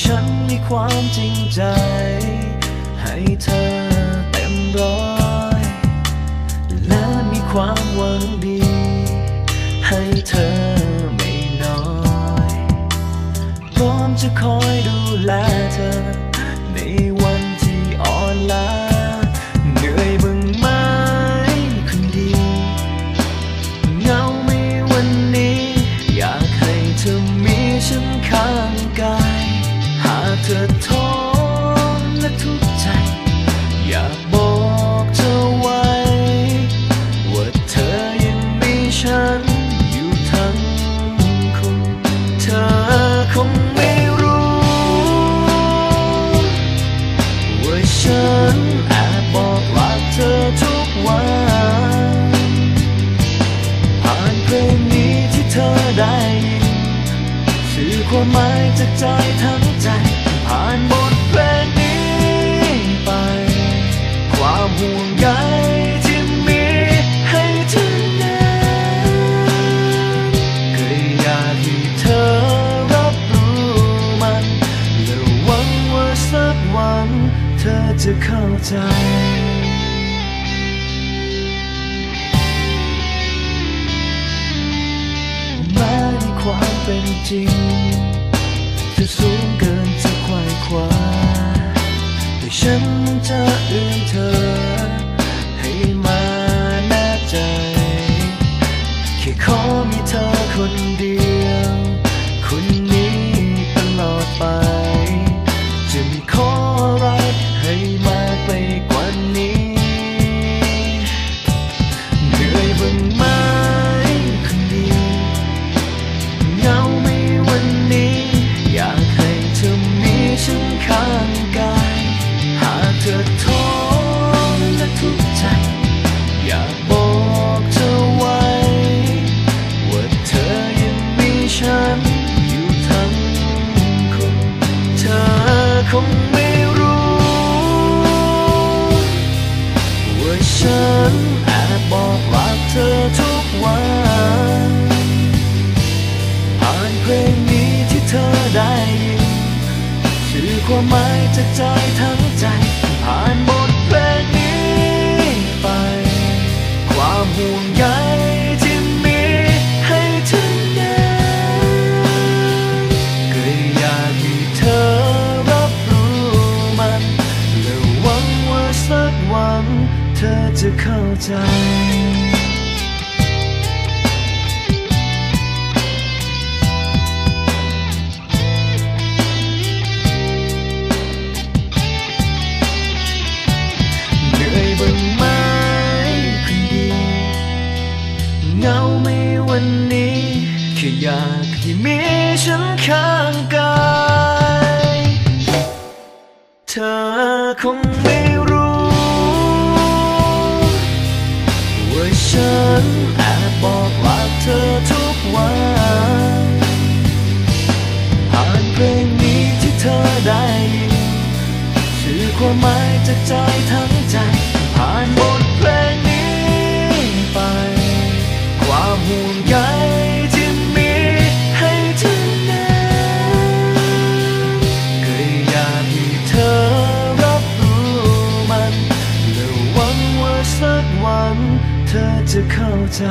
ฉันมีความจริงใจ ให้เธอเต็มร้อย และมีความหวังดี ให้เธอไม่น้อยพร้อมจะคอยดูแล ธอท้อและทุกข์ใจ อยากบอกเธอไว้ ว่าเธอยังมีฉันอยู่ทั้งคนเธอคงไม่รู้ ว่าฉันแอบบอกรักเธอทุกวันผ่านเพลงนี้ที่เธอได้ยินสื่อความหมายจากใจทั้งใใจแม้ความเป็นจริง จะสูงเกินจะควายคว้าแต่ฉันจะเอื้อนเธอ ฉันแอบบอกรักเธอทุกวันผ่านเพลงนี้ที่เธอได้ยินสื่อความหมายจากใจทั้งใจ จะเข้าใจ เหนื่อยบ้างไหมคนดีเงาไม่วันนี้แค่อยากให้มีฉันข้างกาย เธอคงไม่ ฉันแอบบอกรักเธอทุกวันผ่านเพลงนี้ที่เธอได้ยิน ชื่อความหมายจากใจทั้งใจผ่านบท เธอจะเข้าใจ